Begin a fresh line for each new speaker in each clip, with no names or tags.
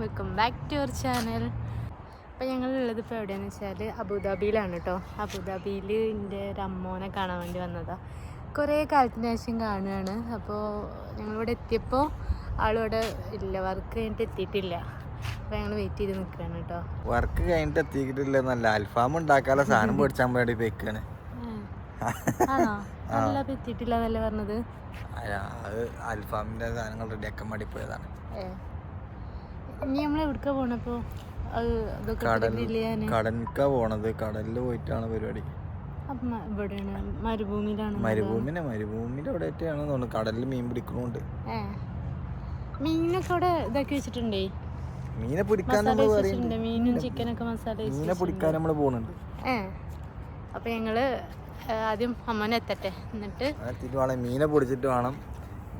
Welcome back to your channel അപ്പോൾ ഞങ്ങളുള്ളത് ഇപ്പോൾ എവിടെയാണെന്ന് വെച്ചാൽ അബുദാബിയിലാണ് കേട്ടോ അബുദാബിയിൽ എന്റെ ഒരു അമ്മോനെ കാണാൻ വേണ്ടി വന്നതാണ് കുറേ കാലത്തിന് ശേഷം കാണുകയാണ്. അപ്പോൾ ഞങ്ങളിവിടെ എത്തിയപ്പോൾ ആളിവിടെ ഇല്ല. വർക്ക് കഴിഞ്ഞിട്ട് എത്തിയിട്ടില്ല. അപ്പോൾ ഞങ്ങൾ വെയിറ്റ് ചെയ്ത് നിൽക്കുകയാണ് കേട്ടോ
വർക്ക് കഴിഞ്ഞിട്ട് എത്തിയിട്ടില്ല നല്ല അൽഫാം ഉണ്ടാക്കാനുള്ള സാധനം മേടിച്ചാൻ വേണ്ടി
അല്ല എത്തിയിട്ടില്ല എന്നല്ലേ പറഞ്ഞത്?
അൽഫാമിന്റെ സാധനങ്ങൾ റെഡിയാക്കാൻ വേണ്ടി പോയതാണ്.
ഇനി നമ്മൾ
കടൽക്ക പോണത്. കടലിൽ പോയിട്ടാണ് പരിപാടി.
മരുഭൂമിയിലാണ്
മരുഭൂമിനെ മരുഭൂമിന്റെ അവിടെ ആയിട്ടാണ് തോന്നുന്നു. കടലിൽ മീൻ പിടിക്കണോണ്ട്.
ഏ. മീനൊക്കെ അവിടെ ഇതാക്കി വെച്ചിട്ടുണ്ടേ?
മീനെ പിടിക്കാൻ
മീനും ചിക്കനൊക്കെ മസാല വെച്ച്
മീനെ പിടിക്കാൻ നമ്മൾ
പോണുണ്ട്. അപ്പൊ ഞങ്ങൾ ആദ്യം അമ്മനെ എത്തട്ടെ. എന്നിട്ട്
മീനെ പൊടിച്ചിട്ട് വേണം.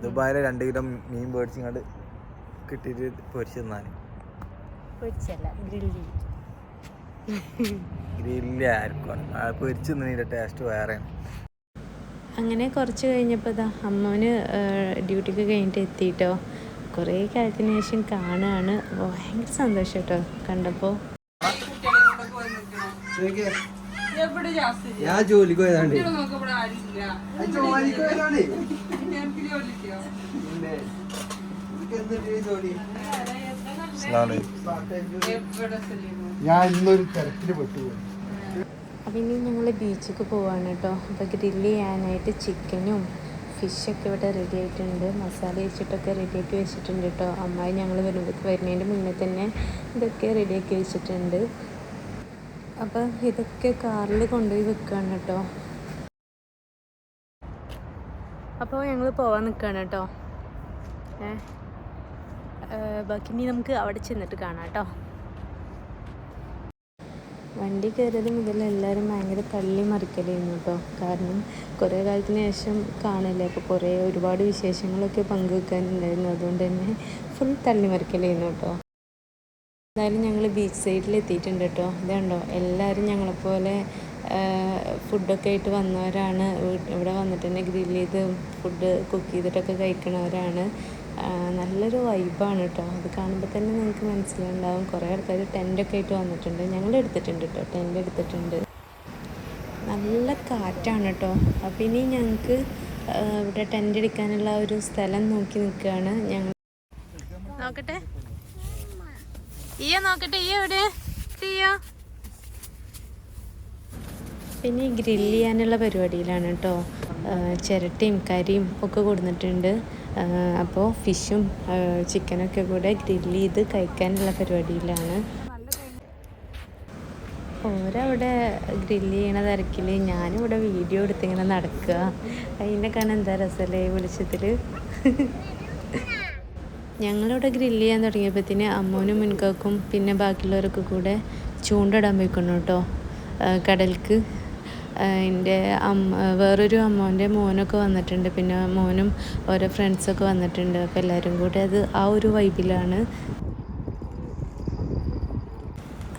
ദുബായിലെ രണ്ട് കിലോ മീൻ മേടിച്ചിങ്ങോട്ട് കിട്ടിയിട്ട് പൊരിച്ച് തിന്നാൻ
പൊരിച്ചല്ല ഗ്രില്ലി
ഗ്രില്ല ആർക്കും പൊരിച്ച് തിന്നതിന്റെ ടേസ്റ്റ് വേറെയാണ്.
അങ്ങനെ കുറച്ച് കഴിഞ്ഞപ്പോൾ ഇതാ അമ്മോന് ഡ്യൂട്ടിക്ക് കഴിഞ്ഞിട്ട് എത്തിയിട്ടോ കുറേ കാലത്തിന് ശേഷം കാണുകയാണ് അപ്പോൾ ഭയങ്കര സന്തോഷം കേട്ടോ കണ്ടപ്പോൾ
ഞാൻ ജോലിക്ക് പോയതാണ്ട്.
ഞാൻ ഇന്നൊരു തിരക്കിൽ പെട്ടുപോയി.
അപ്പം ഇനി ഞങ്ങൾ ബീച്ചിലേക്ക് പോവാണ് കേട്ടോ. അപ്പോൾ ഗ്രില്ല് ചെയ്യാനായിട്ട് ചിക്കനും ഫിഷൊക്കെ ഇവിടെ റെഡി ആയിട്ടുണ്ട്. മസാല വെച്ചിട്ടൊക്കെ റെഡിയാക്കി വെച്ചിട്ടുണ്ട് കേട്ടോ. അമ്മായി ഞങ്ങൾ വരുമ്പോൾ വരുന്നതിന്റെ മുന്നേ തന്നെ ഇതൊക്കെ റെഡി റെഡിയാക്കി വെച്ചിട്ടുണ്ട്. അപ്പോൾ ഇതൊക്കെ കാറിൽ കൊണ്ടുപോയി വെക്കുകയാണ് കേട്ടോ. അപ്പോൾ ഞങ്ങൾ പോവാൻ നിൽക്കുകയാണ് കേട്ടോ. ഏഹ് ഏ, ബാക്കി ഇനി നമുക്ക് അവിടെ ചെന്നിട്ട് കാണാം കേട്ടോ. വണ്ടി കയറിയത് മുതൽ എല്ലാവരും ഭയങ്കര തള്ളി മറിക്കലായിരുന്നു കേട്ടോ. കാരണം കുറേ കാലത്തിന് ശേഷം കാണില്ലേ അപ്പോൾ കുറേ ഒരുപാട് വിശേഷങ്ങളൊക്കെ പങ്കുവെക്കാനുണ്ടായിരുന്നു. അതുകൊണ്ട് തന്നെ ഫുൾ തള്ളി മറിക്കലായിരുന്നു കേട്ടോ. എന്തായാലും ഞങ്ങൾ ബീച്ച് സൈഡിൽ എത്തിയിട്ടുണ്ട് കേട്ടോ. ഇതുണ്ടോ എല്ലാവരും ഞങ്ങളെപ്പോലെ ഫുഡൊക്കെ ആയിട്ട് വന്നവരാണ്. ഇവിടെ വന്നിട്ട് തന്നെ ഗ്രില്ല് ചെയ്ത് ഫുഡ് കുക്ക് ചെയ്തിട്ടൊക്കെ കഴിക്കണവരാണ്. നല്ലൊരു വൈബാണ് കേട്ടോ അത് കാണുമ്പോൾ തന്നെ നിങ്ങൾക്ക് മനസ്സിലുണ്ടാവും കുറേ ആൾക്കാർ ടെന്റൊക്കെ ആയിട്ട് വന്നിട്ടുണ്ട്. ഞങ്ങൾ എടുത്തിട്ടുണ്ട് കേട്ടോ ടെന്റ് എടുത്തിട്ടുണ്ട്. നല്ല കാറ്റാണ് കേട്ടോ അപ്പം ഇനി ഞങ്ങൾക്ക് ഇവിടെ ടെന്റ് അടിക്കാനുള്ള ഒരു സ്ഥലം നോക്കി നിൽക്കുകയാണ് ഞങ്ങൾ നോക്കട്ടെ. ഈയ നോക്കട്ടെ. ഈയോ എവിടെ ഈയ. പിന്നെ ഗ്രില്ല് ചെയ്യാനുള്ള പരിപാടിയിലാണ് കേട്ടോ ചിരട്ടയും കരിയും ഒക്കെ കൊടുത്തിട്ടുണ്ട് അപ്പോൾ ഫിഷും ചിക്കനൊക്കെ കൂടെ ഗ്രില്ല് ചെയ്ത് കഴിക്കാനുള്ള പരിപാടിയിലാണ്. ഓരവിടെ ഗ്രില്ല് ചെയ്യണ തിരക്കിൽ ഇവിടെ വീഡിയോ എടുത്തിങ്ങനെ നടക്കുക. അതിന്റെ കാരണം എന്താ രസമല്ലേ വിളിച്ചതിൽ ഞങ്ങളിവിടെ ഗ്രില്ല് ചെയ്യാൻ തുടങ്ങിയപ്പോഴത്തേന് അമ്മൂനും മുൻകാക്കും പിന്നെ ബാക്കിയുള്ളവരൊക്കെ കൂടെ ചൂണ്ടിടാൻ പോയിക്കൊണ്ടു കേട്ടോ. കടൽക്ക്. എന്റെ അമ്മ വേറൊരു അമ്മോന്റെ മോനൊക്കെ വന്നിട്ടുണ്ട്. പിന്നെ മോനും ഓരോ ഫ്രണ്ട്സൊക്കെ വന്നിട്ടുണ്ട്. അപ്പോൾ എല്ലാവരും കൂടി അത് ആ ഒരു വൈബിലാണ്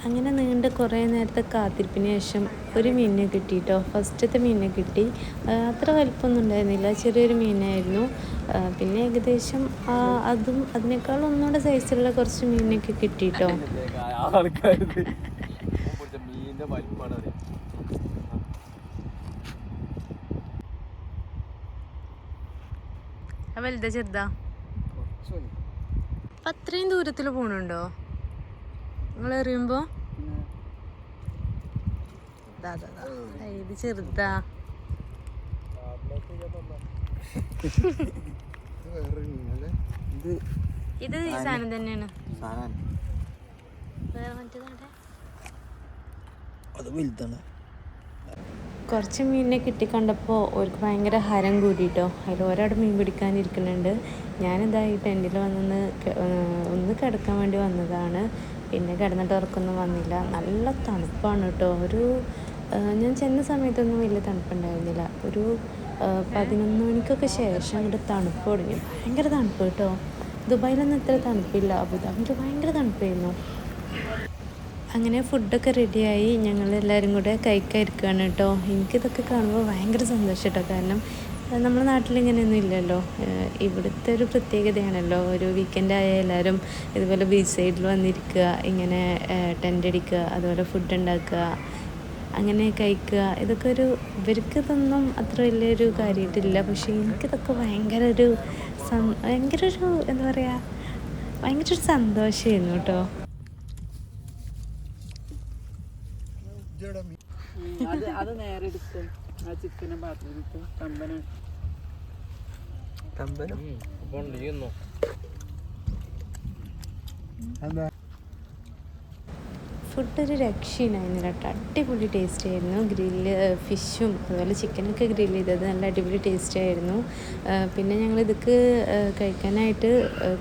അങ്ങനെ നീണ്ട കുറേ നേരത്തെ കാത്തിരിപ്പിന് ശേഷം ഒരു മീനിനെ കിട്ടിയിട്ടോ ഫസ്റ്റത്തെ മീനിനെ കിട്ടി. അത്ര വലിപ്പമൊന്നും ഉണ്ടായിരുന്നില്ല. ചെറിയൊരു മീനായിരുന്നു. പിന്നെ ഏകദേശം അതും അതിനേക്കാൾ ഒന്നുകൂടെ സൈസുള്ള കുറച്ച് മീനൊക്കെ കിട്ടിയിട്ടോ ആൾക്കാർ
മീനിന്റെ വലിപ്പാണ്
വലുതാ ചെറുതാ. അപ്പൊ അത്രയും ദൂരത്തിൽ പോണുണ്ടോ? നിങ്ങൾ എറിയുമ്പോ? ഇത് ചെറുതാ.
ഇത്
ഈ സാധനം. തന്നെയാണ്. വേറെ മറ്റേതാണ്
അത് വലുതാണ്.
കുറച്ച് മീനിനെ കിട്ടിക്കണ്ടപ്പോൾ അവർക്ക് ഭയങ്കര ഹരം കൂടിയിട്ടോ അതിൽ ഒരാട് മീൻ പിടിക്കാനിരിക്കുന്നുണ്ട്. ഞാനിതാ ഈ ടെന്റിൽ വന്നൊന്ന് ഒന്ന് കിടക്കാൻ വേണ്ടി വന്നതാണ്. പിന്നെ കിടന്നിട്ട് ഉറക്കൊന്നും വന്നില്ല. നല്ല തണുപ്പാണ് കേട്ടോ. ഒരു ഞാൻ ചെന്ന സമയത്തൊന്നും വലിയ തണുപ്പുണ്ടായിരുന്നില്ല. ഒരു പതിനൊന്ന് മണിക്കൊക്കെ ശേഷം ഇവിടെ തണുപ്പ് തുടങ്ങി. ഭയങ്കര തണുപ്പ് കേട്ടോ. ദുബായിലൊന്നും ഇത്ര തണുപ്പില്ല. അബുദാബിയിൽ ഭയങ്കര തണുപ്പായിരുന്നു. അങ്ങനെ ഫുഡൊക്കെ റെഡിയായി ഞങ്ങൾ എല്ലാവരും കൂടെ കഴിക്കാതിരിക്കുകയാണ് കേട്ടോ. എനിക്കിതൊക്കെ കാണുമ്പോൾ ഭയങ്കര സന്തോഷം കേട്ടോ കാരണം നമ്മുടെ നാട്ടിൽ ഇങ്ങനെയൊന്നും ഇല്ലല്ലോ ഇവിടുത്തെ ഒരു പ്രത്യേകതയാണല്ലോ. ഒരു വീക്കെൻഡ് ആയ എല്ലാവരും ഇതുപോലെ ബീച്ച് സൈഡിൽ വന്നിരിക്കുക ഇങ്ങനെ ടെന്റ് അടിക്കുക അതുപോലെ ഫുഡ് ഉണ്ടാക്കുക അങ്ങനെ കഴിക്കുക. ഇതൊക്കെ ഒരു ഇവർക്ക് ഇതൊന്നും അത്ര വലിയൊരു കാര്യമായിട്ടില്ല പക്ഷേ എനിക്കിതൊക്കെ ഭയങ്കര ഒരു ഭയങ്കര ഒരു എന്താ പറയുക ഭയങ്കര ഒരു സന്തോഷമായിരുന്നു കേട്ടോ.
അത് അത് നേരെ എടുക്കും. ആ ചിക്കനെ പാത്രത്തിലിട്ട് കമ്പന.
എന്താ?
ഫുഡ് ഒരു രക്ഷയുണ്ടായിരുന്നില്ല കേട്ടോ. അടിപൊളി ടേസ്റ്റ് ആയിരുന്നു. ഗ്രില്ല് ഫിഷും അതുപോലെ ചിക്കനൊക്കെ ഗ്രില്ല് ചെയ്തത് നല്ല അടിപൊളി ടേസ്റ്റ് ആയിരുന്നു. പിന്നെ ഞങ്ങൾ ഇതൊക്കെ കഴിക്കാനായിട്ട്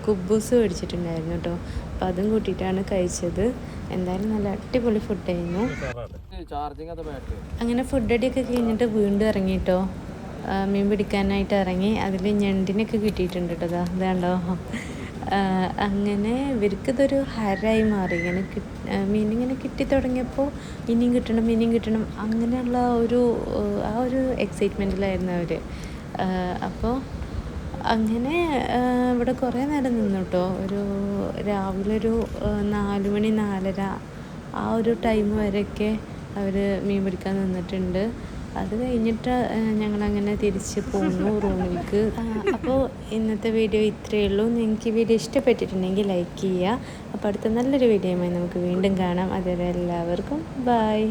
കുബൂസ് മേടിച്ചിട്ടുണ്ടായിരുന്നു കേട്ടോ. അപ്പോൾ അതും കൂട്ടിയിട്ടാണ് കഴിച്ചത്. എന്തായാലും നല്ല അടിപൊളി ഫുഡായിരുന്നു അങ്ങനെ ഫുഡ് അടിയൊക്കെ കഴിഞ്ഞിട്ട് വീണ്ടും ഇറങ്ങിട്ടോ? മീൻ പിടിക്കാനായിട്ട് ഇറങ്ങി. അതിൽ ഞണ്ടിനൊക്കെ കിട്ടിയിട്ടുണ്ട് കേട്ടോ ഇതാണ്ടോ? അങ്ങനെ അങ്ങനെ ഇവർക്കിതൊരു ഹരായി മാറി. ഇങ്ങനെ കിട്ട് മീനിങ്ങനെ കിട്ടി തുടങ്ങിയപ്പോൾ ഇനിയും കിട്ടണം ഇനിയും കിട്ടണം. അങ്ങനെയുള്ള ഒരു ആ ഒരു എക്സൈറ്റ്മെന്റിലായിരുന്നു അവർ അപ്പോൾ അങ്ങനെ ഇവിടെ കുറേ നേരം നിന്നു കേട്ടോ ഒരു രാവിലെ ഒരു നാല് മണി നാലര ആ ഒരു ടൈം വരെയൊക്കെ അവർ മീൻ പിടിക്കാൻ നിന്നിട്ടുണ്ട്. അത് കഴിഞ്ഞിട്ട് ഞങ്ങളങ്ങനെ തിരിച്ച് പോന്നു റൂമിലേക്ക്. അപ്പോൾ ഇന്നത്തെ വീഡിയോ ഇത്രയേ ഉള്ളൂ. നിങ്ങൾക്ക് ഈ വീഡിയോ ഇഷ്ടപ്പെട്ടിട്ടുണ്ടെങ്കിൽ ലൈക്ക് ചെയ്യുക. അപ്പോൾ അടുത്ത നല്ലൊരു വീഡിയോയുമായി നമുക്ക് വീണ്ടും കാണാം. അതുവരെ എല്ലാവർക്കും ബായ്